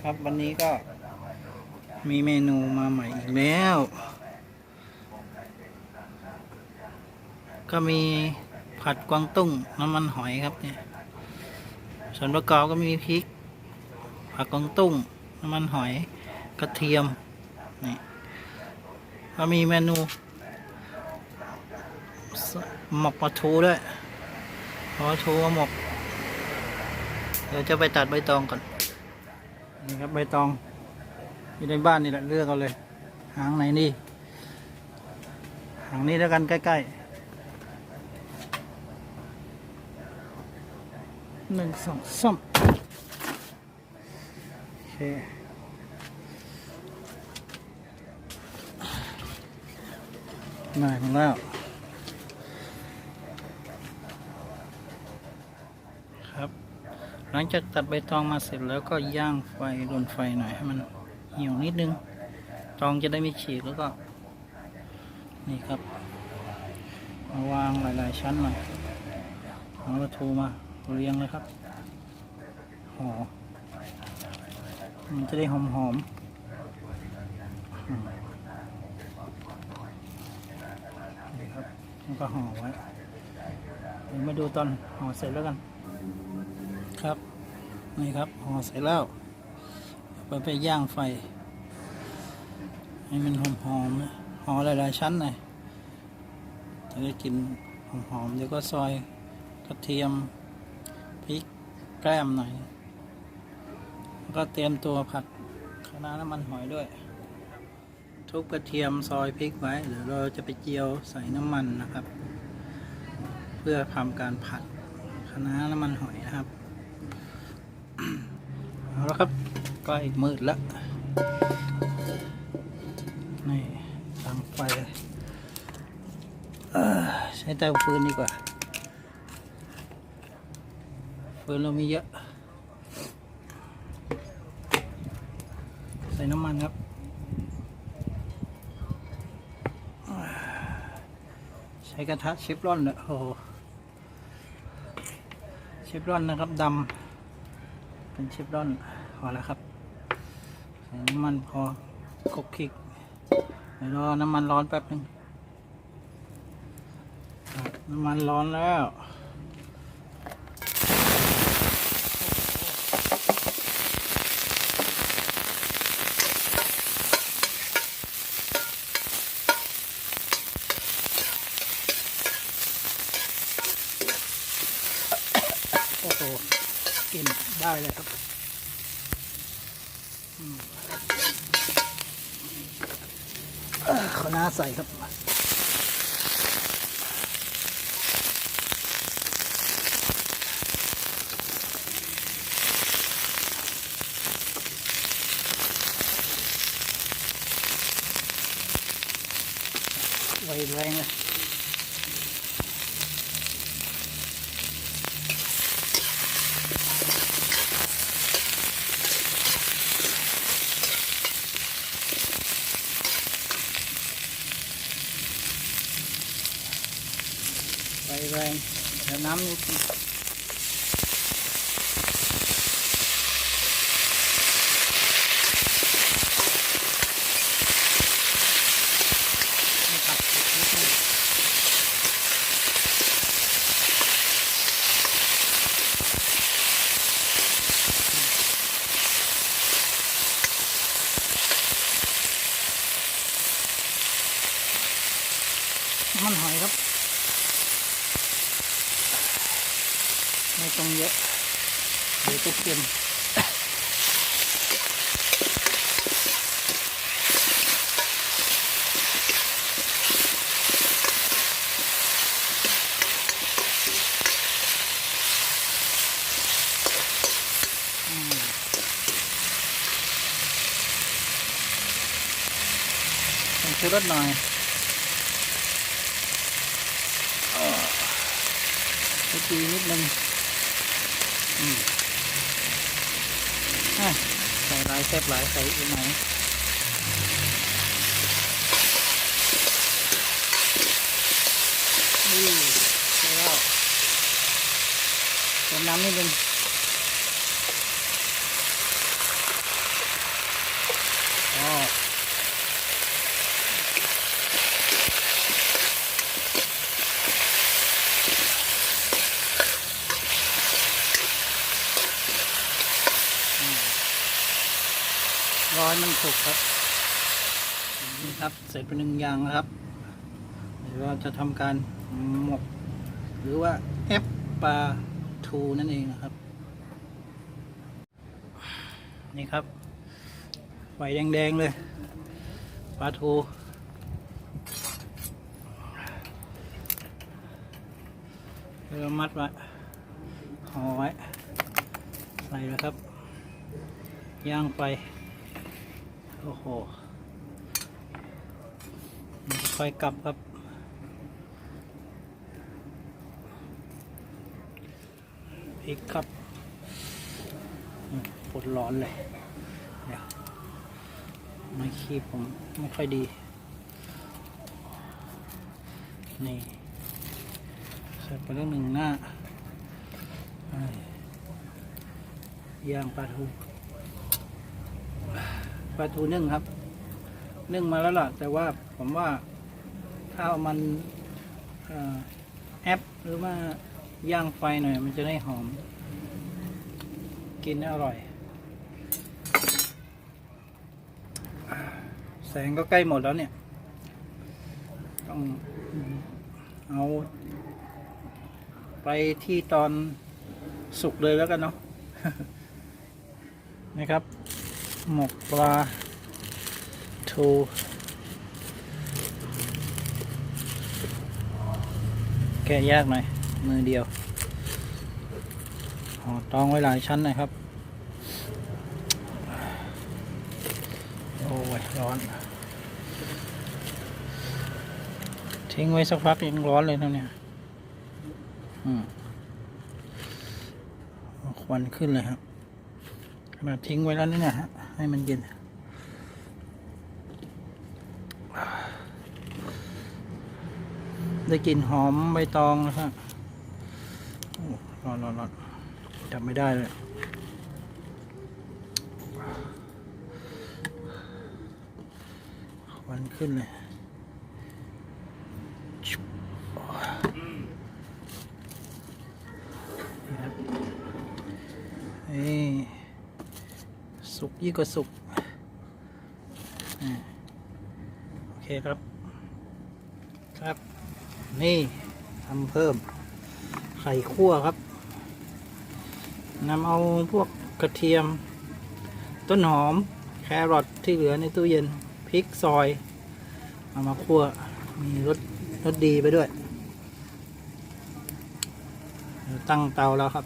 ครับวันนี้ก็มีเมนูมาใหม่อีกแล้ว ก็มีผัดกวางตุ้งน้ำมันหอยครับเนี่ยส่วนประกอบก็มีพริก ผักกวางตุ้งน้ำมันหอยกระเทียมนี่ก็มีเมนูหมกปลาทูด้วยปลาทูหมกเดี๋ยวจะไปตัดใบตองก่อน นี่ครับใบตองอยู่ในบ้านนี่แหละเลือกเอาเลย หางไหนนี่หางนี้แล้วกันใกล้ๆหนึ่งสองสามโอเคได้มาแล้ว ครับ หลังจากตัดใบตองมาเสร็จแล้วก็ย่างไฟโดนไฟหน่อยให้มันเหี่ยวนิดนึง ตองจะได้ไม่ฉีกแล้วก็ นี่ครับมาวางหลาย ๆ ชั้นหน่อยเอาปลาทูมาเรียงเลยครับห่อมันจะได้หอมๆอืมนี่ครับแล้วก็ห่อไว้เดี๋ยวมาดูตอนห่อเสร็จแล้วกัน ครับ นี่ครับห่อเสร็จแล้วไปไปย่างไฟ ให้มันหอมๆนะห่อหลายๆชั้นหน่อยจะได้กินหอมๆเดี๋ยวก็ซอยกระเทียมพริกแกล้มหน่อยแล้วก็เตรียมตัวผัดคะน้าน้ำมันหอยด้วย ทุบกระเทียมซอยพริกไว้เดี๋ยวเราจะไปเจียวใส่น้ำมันนะครับ เพื่อทำการผัดคะน้าน้ำมันหอยนะครับ เอาละครับใกล้มืดแล้วนี่ตั้งไฟใช้เตาฟืนดีกว่าฟืนเรามีเยอะ ใส่น้ำมันครับใช้กระทะเชฟรอนเลยโอ้โหเชฟรอนนะครับดำ เป็นเชฟดอนพอแล้วครับใส่น้ำมันพอคลุกคลิกเดี๋ยวรอน้ำมันร้อนแป๊บหนึงน้ำมันร้อนแล้ว โอ้โหกลินได้ เลยครับขอน้าใส่ครับ ไวแรงเลย ไฟแรงเดี๋ยวน้ำนิดนึงไม่ตัดนิดนึงน้ำมันหอยครับ ไม่ต้องเยอะเดี๋ยวจะเค็มอืมต้องชูรสหน่อยอ่าดีนิดนึง ใส่หลายแซ่บหลายใส่อีกหน่อยนี่ใส่แล้วเติมน้ำนิดนึง อืม รอให้มันสุกครับนี่ครับเสร็จเป็นหนึ่งอย่างแล้วครับเดี๋ยวเราจะทำการหมก หรือว่าเอฟปลาทูนั่นเองนะครับ นี่ครับไฟแดงๆเลยปลาทูเรามัดไว้ห่อไว้ ใส่แล้วครับ ย่างไป อ้โหค่อยกลับครับพริกครับปวดร้อนเลย เดี๋ยวไม้คีบผมไม่ค่อยดี นี่ใส่ไปเรื่องหนึ่งหน้ายย่างปลาทู ปลาทูนึ่งครับ นึ่งมาแล้วล่ะ แต่ว่าผมว่าถ้าเอามันอแอปหรือว่าย่างไฟหน่อย มันจะได้หอม กินอร่อย แสงก็ใกล้หมดแล้วเนี่ย ต้องเอาไปที่ตอนสุกเลยแล้วกันเนาะนะครับ หมกปลาทูแกะยากหน่อย มือเดียวห่อตองไว้หลายชั้นนะครับ โอ้ย ร้อน ทิ้งไว้สักพักยังร้อนเลยนะเนี่ยอืมควันขึ้นเลยครับ มาทิ้งไว้แล้วนี่นี่ยฮะให้มันเย็นได้กลิ่นหอมใบตองนะครับร้อนร้อนร้อนจับไม่ได้เลยควันขึ้นเลยชุบนี่ครับเอ้ยสุก ยิ่งกว่าสุกโอเคครับ ครับ นี่ทำเพิ่ม ไข่คั่วครับนำเอาพวกกระเทียม ต้นหอม แครอทที่เหลือในตู้เย็นพริกซอย เอามาคั่วมีรสรสดีไปด้วย ตั้งเตาแล้วครับ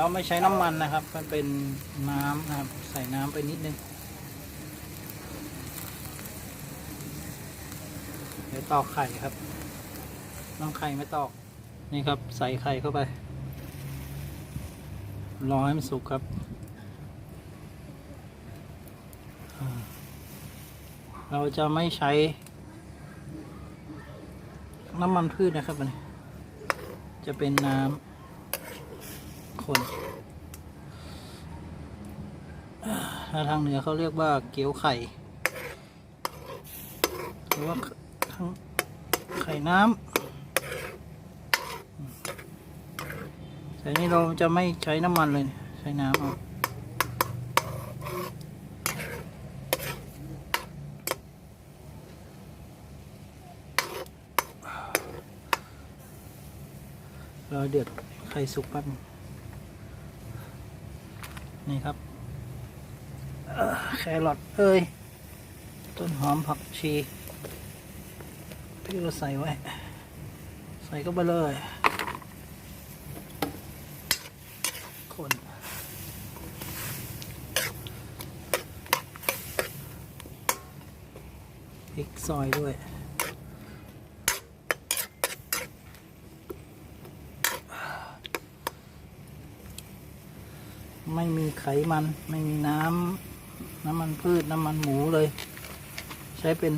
เราไม่ใช้น้ำมันนะครับ มันเป็นน้ำนะครับ ใส่น้ำไปนิดนึง เดี๋ยวตอกไข่ครับ น้องไข่ไม่ตอก นี่ครับ ใส่ไข่เข้าไป รอให้มันสุกครับ เราจะไม่ใช้ น้ำมันพืชนะครับ จะเป็นน้ำ คนถ้าทางเหนือเขาเรียกว่าเกี๊ยวไข่ หรือว่าทั้งไข่น้ำแต่นี่เราจะไม่ใช้น้ำมันเลย ใช้น้ำเอาเราเดือดไข่สุกแป๊บนึง นี่ครับแครอทเอ้ย ต้นหอมผักชีที่เราใส่ไว้ ใส่ก็ไปเลยคนพริกซอยด้วย ไม่มีไขมัน ไม่มีน้ำน้ำมันพืชน้ำมันหมูเลย ใช้เป็น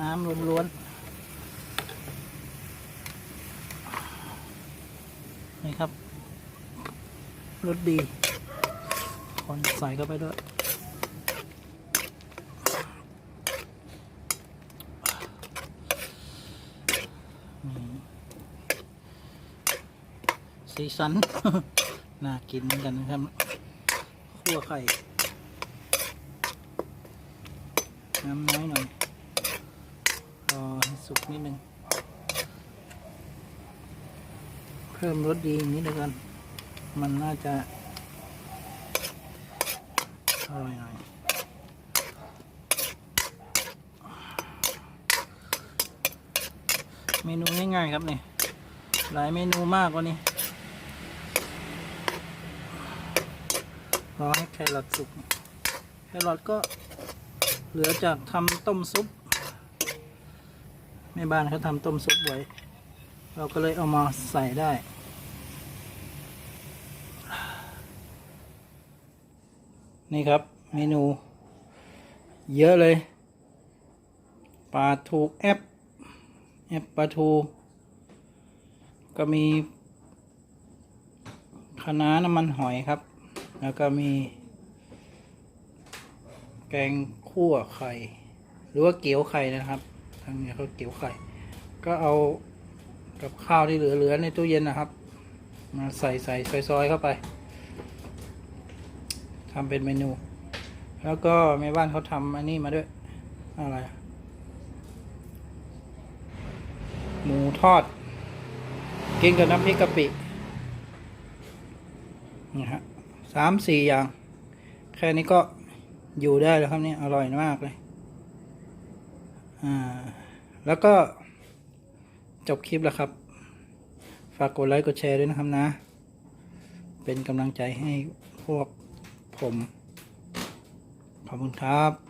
น้ำล้วนๆนี่ครับรสดีคนใส่เข้าไปด้วยสีสัน น่ากินเหมือนกันนะครับคั่วไข่น้ำน้อยหน่อยรอให้สุกนิดนึงเพิ่มรสดีนิดนึงกัน มันน่าจะอร่อยหน่อยเมนูง่ายๆครับเนี่ยหลายเมนูมากกว่านี้ รอให้แครอทสุก แครอทก็เหลือจากทำต้มซุปแม่บ้านเขาทำต้มซุปไว้ เราก็เลยเอามาใส่ได้ นี่ครับเมนู เยอะเลยปลาทูแอปแอปปลาทู ก็มีคะน้าน้ำมันหอยครับ แล้วก็มี แกงคั่วไข่ หรือว่าเกี๊ยวไข่นะครับ ทางนี้เขาเกี๊ยวไข่ ก็เอากับข้าวที่เหลือๆในตู้เย็นนะครับ มาใส่ใส่ซอยๆเข้าไปทำเป็นเมนู แล้วก็แม่บ้านเขาทำอันนี้มาด้วย อะไรหมูทอด กินกับน้ำพริกกะปินี่ฮะ สามสี่อย่าง แค่นี้ก็อยู่ได้แล้วครับนี่อร่อยมากเลย อ่า แล้วก็จบคลิปแล้วครับ ฝากกดไลค์กดแชร์ด้วยนะครับนะ เป็นกำลังใจให้พวกผม ขอบคุณครับ